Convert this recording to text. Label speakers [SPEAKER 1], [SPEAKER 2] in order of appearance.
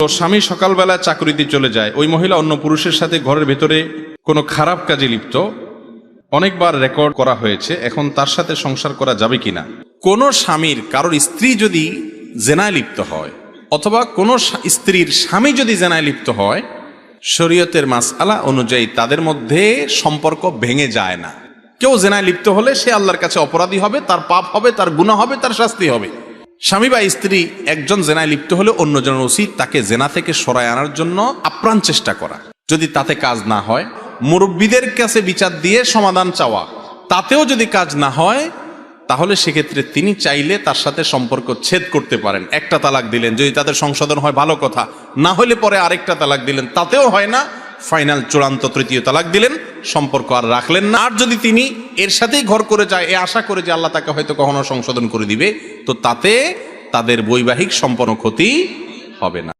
[SPEAKER 1] তো স্বামী সকালবেলা চাকরিতে চলে যায়। ওই মহিলা অন্য পুরুষের সাথে ঘরের ভেতরে কোনো খারাপ কাজে লিপ্ত। অনেকবার রেকর্ড করা হয়েছে, এখন তার সাথে সংসার করা যাবে কিনা? কোন স্বামীর, কারোর স্ত্রী যদি জেনায় লিপ্ত হয়, অথবা কোন স্ত্রীর স্বামী যদি জেনায় লিপ্ত হয়, শরীয়তের মাসআলা অনুযায়ী তাদের মধ্যে সম্পর্ক ভেঙে যায় না। কেউ জেনায় লিপ্ত হলে সে আল্লাহর কাছে অপরাধী হবে, তার পাপ হবে, তার গুণা হবে, তার শাস্তি হবে। স্বামী বা স্ত্রী একজন জেনায় লিপ্ত হলে অন্যজনের উচিত তাকে জেনা থেকে সরায় আনার জন্য আপ্রাণ চেষ্টা করা। যদি তাতে কাজ না হয়, মুরব্বীদের কাছে বিচার দিয়ে সমাধান চাওয়া। তাতেও যদি কাজ না হয়, তাহলে সেক্ষেত্রে তিনি চাইলে তার সাথে সম্পর্ক ছেদ করতে পারেন। একটা তালাক দিলেন, যদি তাদের সংশোধন হয়, ভালো কথা। না হলে পরে আরেকটা তালাক দিলেন, তাতেও হয় না। ফাইনাল চূড়ান্ত তৃতীয় তালাক দিলেন, সম্পর্ক আর রাখলেন না। আর যদি তিনি এর সাথেই ঘর করে যায়, এ আশা করে যে আল্লাহ তাকে হয়তো কখনো সংশোধন করে দিবে, তো তাতে তাদের বৈবাহিক সম্পন্ন ক্ষতি হবে না।